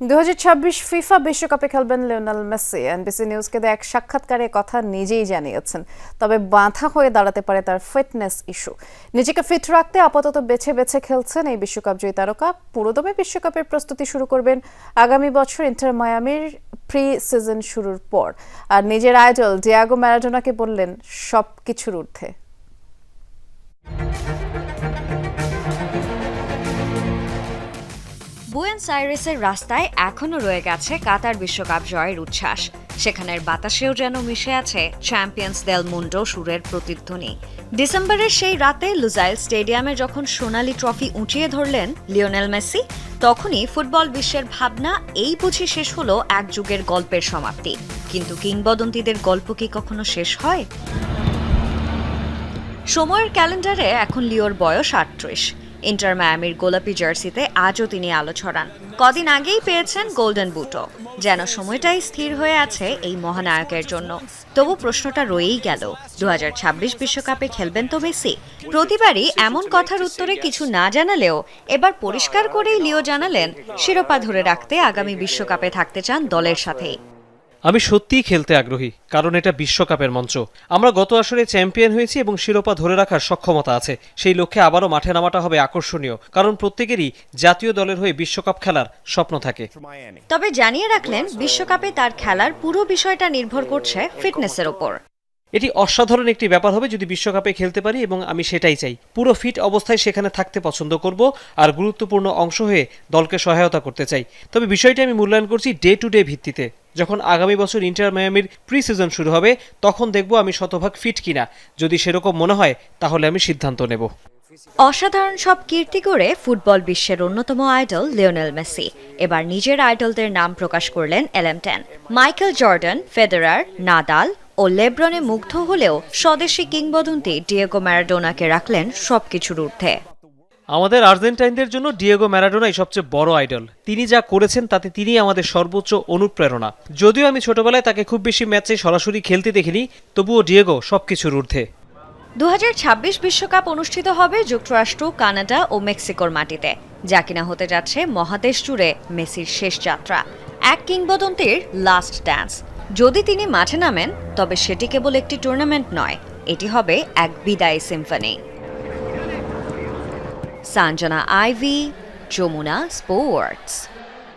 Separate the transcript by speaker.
Speaker 1: দু হাজার ছাব্বিশ ফিফা বিশ্বকাপে খেলবেন লিওনেল মেসি। এনবিসি নিউজকে দেয়া এক সাক্ষাৎকারে কথা নিজেই জানিয়েছেন। তবে বাঁধা হয়ে দাঁড়াতে পারে তার ফিটনেস ইস্যু। নিজেকে ফিট রাখতে আপাতত বেছে বেছে খেলছেন এই বিশ্বকাপ জয়ী তারকা। পুরোদমে বিশ্বকাপের প্রস্তুতি শুরু করবেন আগামী বছর ইন্টার মায়ামির প্রি সিজন শুরুর পর। আর নিজের আইডল ডিয়াগো ম্যারাডোনাকে বললেন সব কিছুর ঊর্ধ্বে।
Speaker 2: বুয়েন্স আইরেসের রাস্তায় এখনও রয়ে গেছে কাতার বিশ্বকাপ জয়ের উচ্ছ্বাস। সেখানের বাতাসেও যেন মিশে আছে চ্যাম্পিয়ন্স দেল মুন্ডো সুরের প্রতিধ্বনি। ডিসেম্বরের সেই রাতে লুজাইল স্টেডিয়ামে যখন সোনালি ট্রফি উঁচিয়ে ধরলেন লিওনেল মেসি, তখনই ফুটবল বিশ্বের ভাবনা এই বুঝি শেষ হলো এক যুগের গল্পের সমাপ্তি। কিন্তু কিংবদন্তিদের গল্প কি কখনো শেষ হয়? সময়ের ক্যালেন্ডারে এখন লিওর বয়স আটত্রিশ। ইন্টার মায়ামির গোলাপি জার্সিতে আজও তিনি আলো ছড়ান। কদিন আগেই পেয়েছেন গোল্ডেন বুটো যেন সময়টাই স্থির হয়ে আছে এই মহানায়কের জন্য। তবু প্রশ্নটা রয়েই গেল, দু বিশ্বকাপে খেলবেন তো মেসি? প্রতিবারই এমন কথার উত্তরে কিছু না জানালেও এবার পরিষ্কার করেই লিও জানালেন, শিরোপা ধরে রাখতে আগামী বিশ্বকাপে থাকতে চান দলের সাথেই।
Speaker 3: আমি সত্যিই খেলতে আগ্রহী, কারণ এটা বিশ্বকাপের মঞ্চ। আমরা গত আসরে চ্যাম্পিয়ন হয়েছি এবং শিরোপা ধরে রাখার সক্ষমতা আছে। সেই লক্ষ্যে আবারও মাঠে নামাটা হবে আকর্ষণীয়, কারণ প্রত্যেকেরই জাতীয় দলের হয়ে বিশ্বকাপ খেলার স্বপ্ন থাকে।
Speaker 2: তবে জানিয়ে রাখলেন, বিশ্বকাপে তার খেলার পুরো বিষয়টা নির্ভর করছে ফিটনেসের ওপর।
Speaker 3: এটি অসাধারণ একটি ব্যাপার হবে যদি বিশ্বকাপে খেলতে পারি এবং আমি সেটাই চাই। পুরো ফিট অবস্থায় সেখানে থাকতে পছন্দ করব আর গুরুত্বপূর্ণ অংশ হয়ে দলকে সহায়তা করতে চাই। তবে বিষয়টি আমি মূল্যায়ন করছি ডে টু ডে ভিত্তিতে। যখন আগামী বছর ইন্টার মায়ামির প্রি সিজন শুরু হবে, তখন দেখব আমি শতভাগ ফিট কিনা। যদি সেরকম মনে হয়, তাহলে আমি সিদ্ধান্ত নেব।
Speaker 2: অসাধারণ সব কীর্তি করে ফুটবল বিশ্বের অন্যতম আইডল লিওনেল মেসি। এবার নিজের আইডলদের নাম প্রকাশ করলেন LM ten. Michael Jordan, Federer, Nadal ও লেব্রনে মুগ্ধ হলেও স্বদেশি কিংবদন্তি ডিয়েগো ম্যারাডোনাকে রাখলেন সবকিছুর ঊর্ধ্বে।
Speaker 3: আমাদের আর্জেন্টাইনদের জন্য ডিয়েগো ম্যারাডোনাই সবচেয়ে বড় আইডল। তিনি যা করেছেন তাতে তিনিই আমাদের সর্বোচ্চ অনুপ্রেরণা। যদিও আমি ছোটবেলায় তাকে খুব বেশি ম্যাচে সরাসরি খেলতে দেখিনি তবুও ডিয়েগো সবকিছুর ঊর্ধ্বে।
Speaker 2: দু বিশ্বকাপ অনুষ্ঠিত হবে যুক্তরাষ্ট্র কানাডা ও মেক্সিকোর মাটিতে। যা কিনা হতে যাচ্ছে মহাদেশ জুড়ে মেসির শেষ যাত্রা। এক কিংবদন্তির লাস্ট ড্যান্স। যদি তিনি মাঠে নামেন, তবে সেটি কেবল একটি টুর্নামেন্ট নয়, এটি হবে এক বিদায় symphony Sanjana Ivy, Jamuna sports